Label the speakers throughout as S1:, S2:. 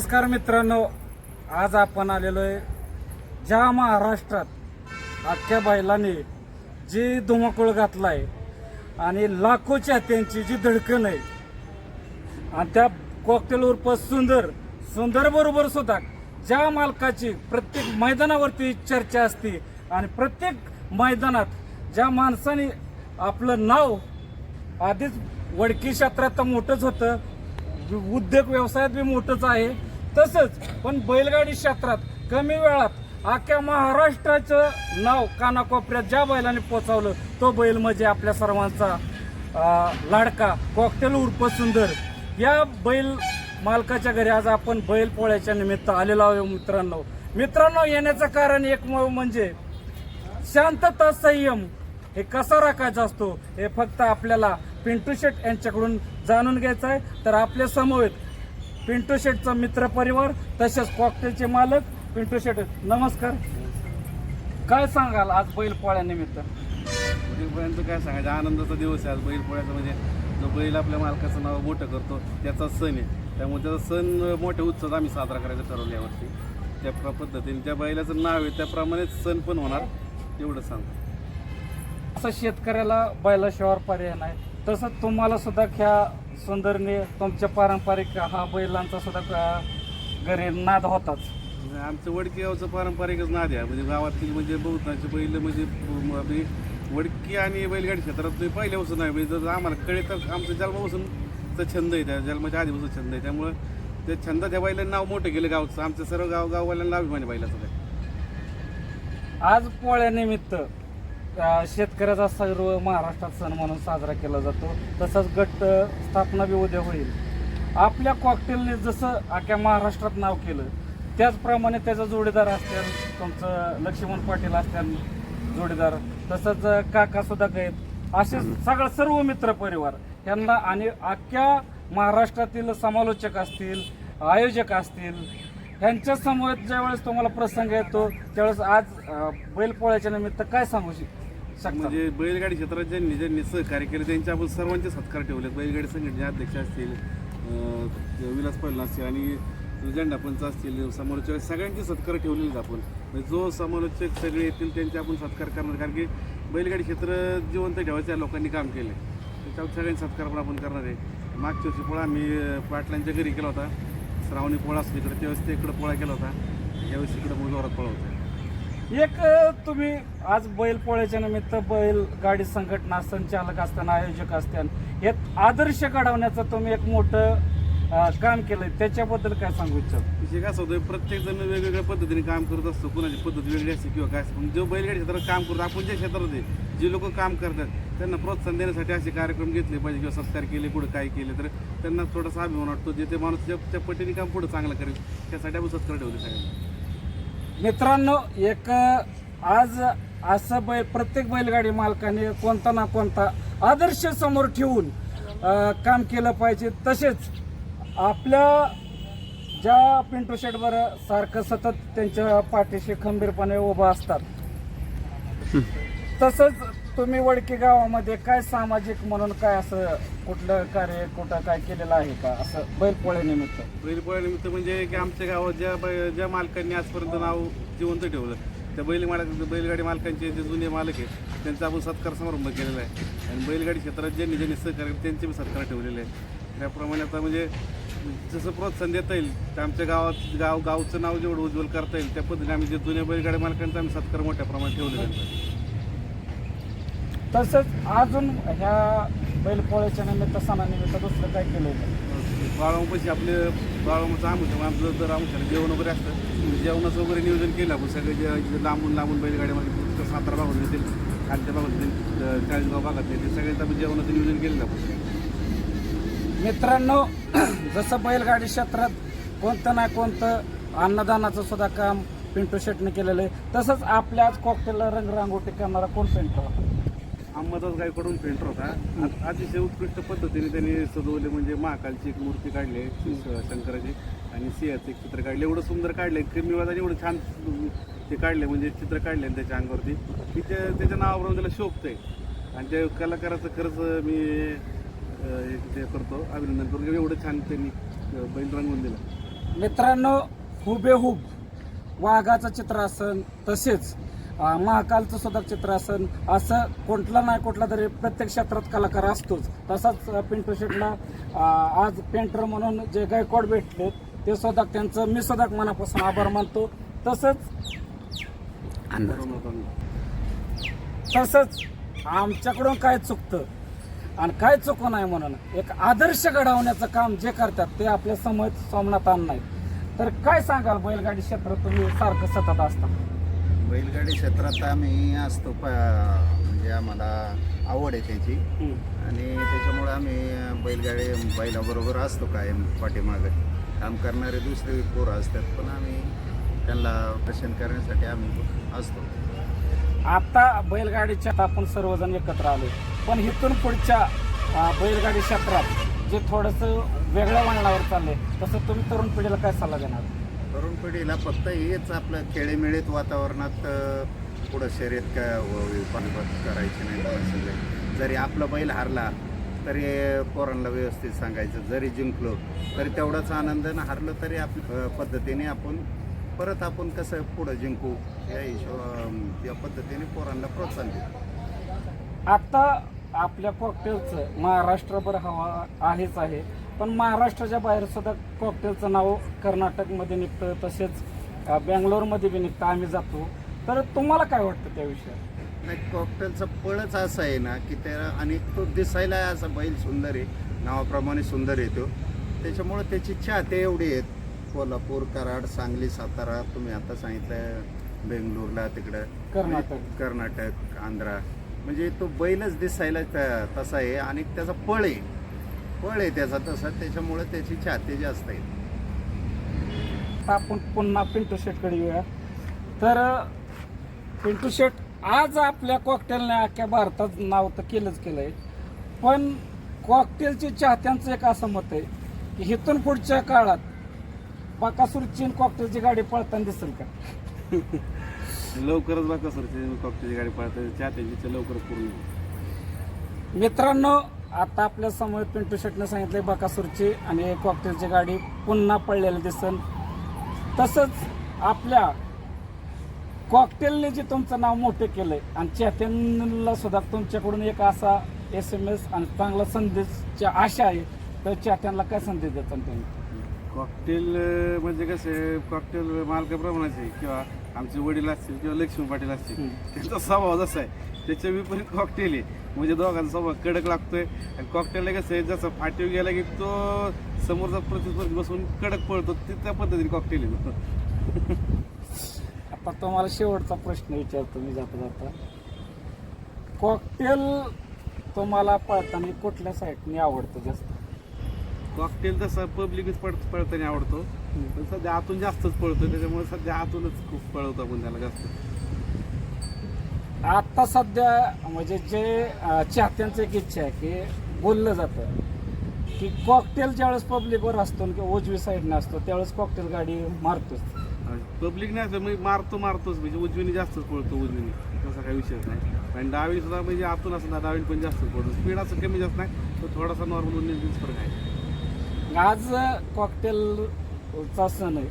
S1: नमस्कार मित्रांनो आज आपण आलेलो आहे ज्या महाराष्ट्रात अख्ख्या बैलाने जी धुमाकूळ घातला आहे आणि लाखो चाहत्यांची जी धडकण आहे आणि त्या कॉकटेल उर्फ सुंदर सुंदर बरोबर सुद्धा ज्या मालकाची प्रत्येक मैदानावरती चर्चा असते आणि प्रत्येक मैदानात ज्या माणसाने आपलं नाव आधीच वडकी क्षेत्रात तर मोठंच होतं उद्योग व्यवसायात बी मोठंच आहे. तसंच पण बैलगाडी क्षेत्रात कमी वेळात अख्ख्या महाराष्ट्राचं नाव कानाकोपऱ्यात ज्या बैलाने पोचवलं तो बैल म्हणजे आपल्या सर्वांचा लाडका कॉकटेल उर्फ सुंदर. या बैल मालकाच्या घरी आज आपण बैल पोळ्याच्या निमित्त आलेलो आहोत मित्रांनो. मित्रांनो येण्याचं कारण एक म्हणजे शांतता संयम हे कसा राखायचा असतो हे फक्त आपल्याला पिंटू शेट यांच्याकडून जाणून घ्यायचं आहे. तर आपल्या समवेत पिंटू शेटचा मित्र परिवार तसेच कॉकटेलचे मालक. पिंटू शेट नमस्कार. काय सांगाल आज बैल पोळ्यानिमित्त?
S2: बैलपोळ्यांचं काय सांगायचं? आनंदाचा दिवस आहे आज बैलपोळ्याचा. म्हणजे जो बैल आपल्या मालकाचं नाव मोठं करतो त्याचा सण आहे. त्यामुळे त्याचा सण मोठ्या उत्साहात आम्ही साजरा करायचा ठरवलं यावर्षी. त्या पद्धतीने त्या बैलाचं नाव आहे त्याप्रमाणेच सण पण होणार. तेवढं सांगतो.
S1: असं शेतकऱ्याला बैलाशिवाय पर्याय नाही. तसंच तुम्हाला सुद्धा ह्या सुंदरने तुमच्या पारंपरिक हा बैलांचा सुद्धा घरी नाद होताच.
S2: आमचं वडकी गावचं पारंपरिकच नाद आहे. म्हणजे गावातील म्हणजे बहुतांचे बैल म्हणजे वडकी आणि बैलगाडी क्षेत्रात पहिल्यापासून नाही. म्हणजे जर आम्हाला कळे तर आमचं जन्मापासूनचा छंद आहे त्या जन्माच्या आधीपासून छंद आहे. त्यामुळं ते छंद त्या बैलांनी नाव मोठं केलं गावचं. आमचं सर्व गाव गाववाल्यांना अभिमानी बैलाचं. काय
S1: आज पोळ्यानिमित्त त्या शेतकऱ्याचा सर्व महाराष्ट्रात सण म्हणून साजरा केला जातो. तसंच गट स्थापना बी उद्या होईल. आपल्या कॉकटेलने जसं अख्ख्या महाराष्ट्रात नाव केलं त्याचप्रमाणे त्याचा जोडीदार असतील तुमचं लक्ष्मण पाटील असतील जोडीदार तसंच काका सुद्धा आहेत. असे सगळं सर्व मित्र परिवार यांना आणि अख्ख्या महाराष्ट्रातील समालोचक असतील आयोजक असतील ह्यांच्या समोर ज्यावेळेस तुम्हाला प्रसंग येतो त्यावेळेस आज बैलपोळ्याच्या निमित्त काय सांगू शकतो
S2: म्हणजे बैलगाडी क्षेत्रात ज्यांनी ज्यांनी सहकार्य केले त्यांचे आपण सर्वांचे सत्कार ठेवले बैलगाडी संघटनेचे अध्यक्ष असतील विलास पल्ला असतील आणि झेंडापंच असतील समालोचक सगळ्यांचे सत्कार ठेवलेले आपण. म्हणजे जो समालोचक सगळे येतील त्यांचे आपण सत्कार करणार. कारण की बैलगाडी क्षेत्र जिवंत ठेवायचं या लोकांनी काम केलं त्याच्यावर सगळ्यांचे सत्कार पण आपण करणार आहे. मागच्या वर्षी पोळा आम्ही पाटलांच्या घरी केला होता. श्रावणी पोळा असतो इकडे त्यावेळेस ते इकडं पोळा केला होता. यावेळेस इकडं मग जोरात पोळा होता.
S1: एक तुम्ही आज बैल पोळ्याच्या निमित्त बैल गाडी संघटना संचालक असताना आयोजक असताना हे आदर्श घडवण्याचं तुम्ही एक मोठं काम केलंय. त्याच्याबद्दल काय सांगू इच्छा
S2: विषय कसं होतं प्रत्येक जण वेगवेगळ्या पद्धतीने काम करत असतो. कुणाची पद्धत वेगळी असते किंवा काय पण जो बैलगाडी क्षेत्रात काम करतो. आपण ज्या क्षेत्रात आहे जे लोक काम करतात त्यांना प्रोत्साहन देण्यासाठी असे कार्यक्रम घेतले पाहिजे किंवा सत्कार केले पुढे काय केले तर त्यांना थोडासा अभिमान वाटतो. जे ते माणूस त्या पटीने काम पुढे चांगलं करेल त्यासाठी आपण सत्कार ठेवले सगळ्यांना
S1: मित्रांनो एक आज असं बैल प्रत्येक बैलगाडी मालकाने कोणता ना कोणता आदर्श समोर ठेवून काम केलं पाहिजे. तसेच आपल्या ज्या पिंटू शेटवर सारखं सतत त्यांच्या पाठीशी खंबीरपणे उभं असतात. तसंच तुम्ही वडकी गावामध्ये काय सामाजिक म्हणून काय असं कुठलं कार्य कुठं काय केलेलं आहे का? असं बैलपोळ्यानिमित्त
S2: बैलपोळ्यानिमित्त म्हणजे की आमच्या गावात ज्या बै- ज्या मालकांनी आजपर्यंत नाव जिवंत ठेवलं त्या बैल मालक बैलगाडी मालकांचे जे जुने मालक आहेत त्यांचा आपण सत्कार समारंभ केलेला आहे. आणि बैलगाडी क्षेत्रात ज्यांनी ज्यांनी सहकार्य केलं, त्यांचे बी सत्कार ठेवलेले आहेत. त्याप्रमाणे आता म्हणजे जसं प्रोत्साहन देता येईल तर आमच्या गावात गाव गावचं नाव जेवढं उज्ज्वल करता येईल त्या पद्धतीने आम्ही जे जुन्या बैलगाडी मालकांचा आम्ही सत्कार मोठ्या प्रमाणात ठेवलेला आहे.
S1: तसंच अजून ह्या बैलपोळ्याच्या निमित्त सणानिमित्त दुसरं काय केलं होतं?
S2: बाळामापाशी आपले बाळामाचं आमचं आमचं जर आमच्याला जेवण वगैरे असतं. जेवणाचं वगैरे नियोजन केलं आपण. सगळे जे लांबून लांबून बैलगाड्यामध्ये सातारा भागात येतील खालच्या भागात येतील चाळीसगाव भागात येतील. सगळ्यांचं आपण जेवणाचं नियोजन केलेलं आपण.
S1: मित्रांनो जसं बैलगाडी क्षेत्रात कोणतं ना कोणतं अन्नदानाचं सुद्धा काम पिंटू शेटने केलेलं आहे. तसंच आपल्या आज कॉकटेलला रंगरांगोटी करणारा कोण पेंटर
S2: अहमदास गायकडून पेंटर होता. अतिशय उत्कृष्ट पद्धतीने त्यांनी सजवले म्हणजे महाकालची एक मूर्ती काढली शंकराची आणि सिंहाचं एक चित्र काढले. एवढं सुंदर काढले कमी वेळात एवढं छान ते काढले म्हणजे चित्र काढले त्याच्या अंगावरती. की ते त्याच्या नावावरून त्याला शोभतंय आणि त्या कलाकाराचं खरंच मी हे ते करतो अभिनंदन करतो एवढं छान त्यांनी बैल रंगवून दिलं.
S1: मित्रांनो हुबेहूब वाघाचं चित्र असन तसेच महाकालचं सुद्धा चित्र असन असं कुठला नाही कुठला तरी प्रत्येक क्षेत्रात कलाकार असतोच. तसाच पिंटू शेटला आज पेंटर म्हणून जे गायकवाड भेटले ते सुद्धा त्यांचं मी सुद्धा मनापासून आभार मानतो. तसंच तसंच आमच्याकडून काय चुकतं आणि काय चुकू नाही म्हणून एक आदर्श घडवण्याचं काम जे करतात ते आपल्यासमोर सोमनाथ नाही तर काय सांगाल बैलगाडी क्षेत्रात तुम्ही सारखं सतत असता?
S3: बैलगाडी क्षेत्रात आम्ही असतो प म्हणजे आम्हाला आवड आहे त्याची. आणि त्याच्यामुळे आम्ही बैलगाडी बैलाबरोबर असतो कायम पाठीमागं. काम करणारे दुसरे पोरं असतात पण आम्ही त्यांना दर्शन करण्यासाठी आम्ही असतो.
S1: आता बैलगाडीच्या आपण सर्वजण एकत्र आलो. पण इथून पुढच्या बैलगाडी क्षेत्रात जे थोडंसं वेगळ्या वळणावर चाललंय तसं तुम्ही तरुण पिढीला काय सल्ला देणार?
S3: तरुण पिढीला फक्त हेच आपलं खेळीमेळीत वातावरणात पुढं शर्यत का करायची नाही जरी आपला बैल हारला तरी पोरांना व्यवस्थित सांगायचं जरी जिंकलो तरी तेवढाच आनंद आणि हारलं तरी आपल्या पद्धतीने आपण परत आपण कसं पुढं जिंकू या हिशोब या पद्धतीने पोरांना प्रोत्साहन देऊ.
S1: आता आपल्या कॉकटेलचं महाराष्ट्रभर हवा आहेच आहे. पण महाराष्ट्राच्या बाहेर सुद्धा कॉकटेलचं नाव कर्नाटकमध्ये निघतं तसेच बँगलोरमध्ये बी निघतं आम्ही जातो. तर तुम्हाला काय वाटतं त्या विषयात
S3: नाही कॉकटेलचं पळच असं आहे ना की त्या आणि तो दिसायला असा बैल सुंदर आहे नावाप्रमाणे सुंदर येतो त्याच्यामुळं त्याची चाहते एवढी आहेत. कोल्हापूर कराड सांगली सातारा तुम्ही आता सांगितलं बेंगलोरला तिकडं.
S1: कर्नाटक.
S3: कर्नाटक आंध्रा. म्हणजे तो बैलच दिसायला तसा आहे आणि त्याचा पळ आहे. पळ आहे त्याचा तसा त्याच्यामुळे त्याची चाहते जास्त आहे.
S1: आपण पुन्हा पिंटू शेटकडे येऊया. तर पिंटू शेट आज आपल्या कॉकटेलने अख्ख्या भारतात नाव तर केलंच केलंय. पण कॉकटेलच्या चाहत्यांचं एक असं मत आहे की इथून पुढच्या काळात बाकासूर चीन कॉकटेलची गाडी पळताना दिसेल का?
S2: लवकरच बघा सर कॉकटेलची गाडी पळते चाहत्यांची लवकरच पूर्ण.
S1: मित्रांनो आता आपल्यासमोर पिंटू शेटने सांगितले बकासूरची आणि कॉकटेलची गाडी पुन्हा पडलेली दिसन. तसंच आपल्या कॉकटेलने जे तुमचं नाव मोठं केलंय आणि चाहत्यांना सुद्धा तुमच्याकडून एक असा एस एम एस आणि चांगला संदेशची आशा आहे तर चाहत्यांना काय संदेश देतात तुम्ही?
S2: कॉकटेल म्हणजे कसं कॉकटेल मालकाप्रमाणेच आहे किंवा आमचे वडील असतील किंवा लक्ष्मी पाटील असतील. त्यांचा स्वभाव जसा आहे त्याच्या विपरीत कॉकटेल आहे. म्हणजे दोघांचा स्वभाव कडक लागतोय. आणि कॉकटेलला कसं आहे जसं फाटीव गेला की तो समोरचा प्रतिस्पर्धी बसून कडक पळतो ते त्या पद्धतीने कॉकटेल आहे
S1: आता तुम्हाला शेवटचा प्रश्न विचारतो मी जाता जाता. कॉकटेल तुम्हाला पळताना कुठल्या साईडने आवडतं जास्त?
S2: कॉकटेल तसा पब्लिकच पळ पळताना आवडतो. पण सध्या आतून जास्तच पळतो त्याच्यामुळे सध्या आतूनच खूप पळवतो आपण त्याला जास्त.
S1: आता सध्या म्हणजे जे चाहत्यांचं एक इच्छा आहे की बोललं जातं. की कॉकटेल ज्यावेळेस पब्लिकवर असतो किंवा उजवी साईडने असतो त्यावेळेस कॉकटेल गाडी मारतोच.
S2: पब्लिक नाही असं म्हणजे मारतो मारतोच. म्हणजे उजवीने जास्तच पळतो उजवीने. तसा काही विषयच नाही. आणि डावी सुद्धा म्हणजे आतून असं ना डावीने पण जास्तच पळतो. स्पीड असं कमी जास्त नाही तो थोडासा नॉर्मल उन्नीस फरक आहे.
S1: आज कॉकटेलचा सण आहे.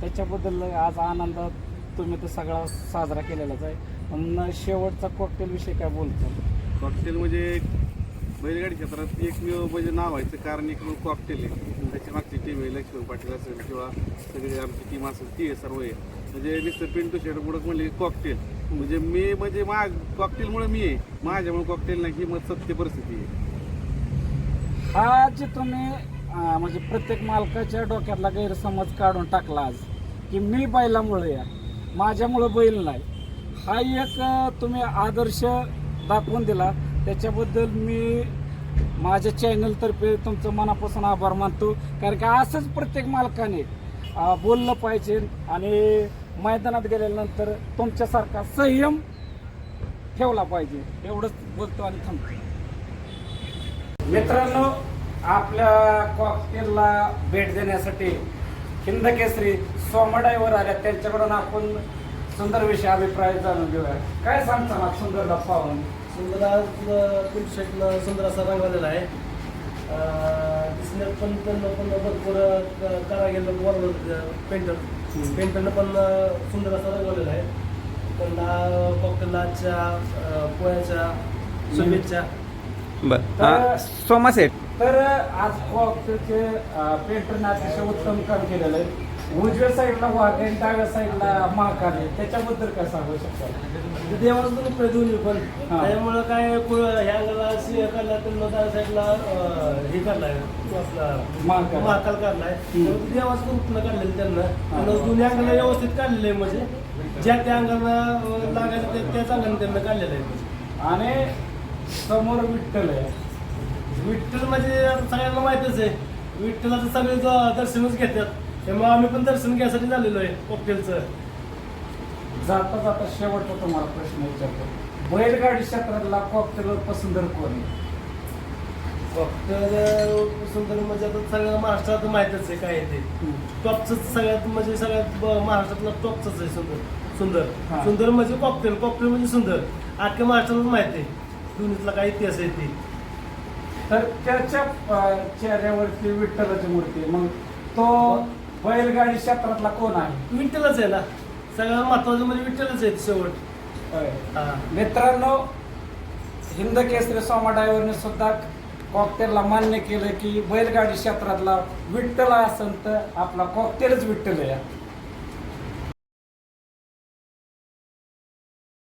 S1: त्याच्याबद्दल आज आनंदात तुम्ही तो सगळा साजरा केलेलाच आहे. पण शेवटचा कॉकटेल विषयी काय बोलतो?
S2: कॉकटेल म्हणजे बैलगाडी क्षेत्रात एकमेव म्हणजे नाव व्हायचं कारण एकमेव कॉकटेल आहे. त्याची मागची टीम आहे लक्ष्मण पाटील असेल किंवा सगळी आमची टीम असेल ती आहे सर्व आहे. म्हणजे नुसतं पिंटू शेड मुळे म्हणले कॉकटेल म्हणजे मी म्हणजे मा कॉकटेलमुळे मी आहे. माझ्यामुळे कॉकटेल नाही ही मग सत्य परिस्थिती आहे.
S1: हा जे तुम्ही म्हणजे प्रत्येक मालकाच्या डोक्यातला गैरसमज काढून टाकला आज की मी बैलामुळे या. माझ्यामुळं बैल नाही. हा एक तुम्ही आदर्श दाखवून दिला. त्याच्याबद्दल मी माझ्या चॅनलतर्फे तुमचं मनापासून आभार मानतो. कारण की असंच प्रत्येक मालकाने बोललं पाहिजे आणि मैदानात गेल्यानंतर तुमच्यासारखा संयम ठेवला पाहिजे. एवढंच बोलतो आणि थांबतो. मित्रांनो आपल्या कॉकटेलला भेट देण्यासाठी हिंद केसरी सोमा आल्या. त्यांच्याकडून आपण सुंदर विषय अभिप्राय जाणून घेऊया. काय सांगता ना सुंदर पाहून
S4: सुंदर आज शेटनं सुंदर असा रंगवलेला आहे. दिसण्यात पण त्यांना पण भरपूर क- करा गेलं वरवर पेंटर पेंटरनं पण सुंदर असा रंगवलेला आहे. त्यांना कॉकटेलाच्या अं, पोळ्याच्या शुभेच्छा
S5: बर. सोमा सेठ.
S1: तर आज कॉकटेलचे पेंटरने अतिशय उत्तम काम केलेलं आहे. उजव्या साईडला वाघ डाव्या साईडला महाकाल आहे. त्याच्याबद्दल काय सांगू शकता?
S4: म्हणजे देवाचं पण उपयोग दोन्ही पण
S1: हा.
S4: त्यामुळं काय कु- ह्या अंगाला सिंह काढला तर त्या साईडला अं, हे काढलाय तो आपला
S1: महाकाल.
S4: महाकाल काढलाय.
S1: हम्म.
S4: देवाचं उपयोग काढलेलं त्यांना.
S1: हा.
S4: आणि दोन्ही अंगाला व्यवस्थित काढलेलं आहे म्हणजे. ज्या त्या अंगाला अं, लागायचं त्या- त्याच अंगाने त्यांना काढलेलं आहे म्हणजे.
S1: आणि समोर विठ्ठल आहे.
S4: विठ्ठल म्हणजे सगळ्यांना माहितच आहे. विठ्ठलाचं सगळे ज- दर्शनच घेतात. त्यामुळे आम्ही पण दर्शन घ्यायसाठी झालेलो आहे कॉकटेलचं
S1: जाता जाता शेवटचा तुम्हाला प्रश्न विचारतो. बैलगाडी क्षेत्रातला कॉकटेलवर पसंदर कोण आहे?
S4: कॉकटेल सुंदर म्हणजे आता सगळं महाराष्ट्रात माहितच आहे काय आहे ते. टॉपच सगळ्यात म्हणजे सगळ्यात ब- महाराष्ट्रातलं टॉपच आहे सुंदर. सुंदर.
S1: हा.
S4: सुंदर म्हणजे कॉकटेल कॉकटेल म्हणजे सुंदर. अख्ख्या महाराष्ट्राला माहिती आहे. दोन्हीतला काय इतिहास आहे ते.
S1: तर त्याच्या अं, चेहऱ्यावरती विठ्ठलाची मूर्ती आहे. मग तो बैलगाडी क्षेत्रातला कोण आहे?
S4: विठ्ठलच आहे ना. सगळ्यात महत्वाचं म्हणजे विठ्ठलच आहे शेवट.
S1: होय.
S4: हा.
S1: मित्रांनो हिंद केसरी सोमा ड्रायव्हरने सुद्धा कॉकटेलला मान्य केलं की बैलगाडी क्षेत्रातला विठ्ठल असेल तर आपला कॉकटेलच विठ्ठल आहे.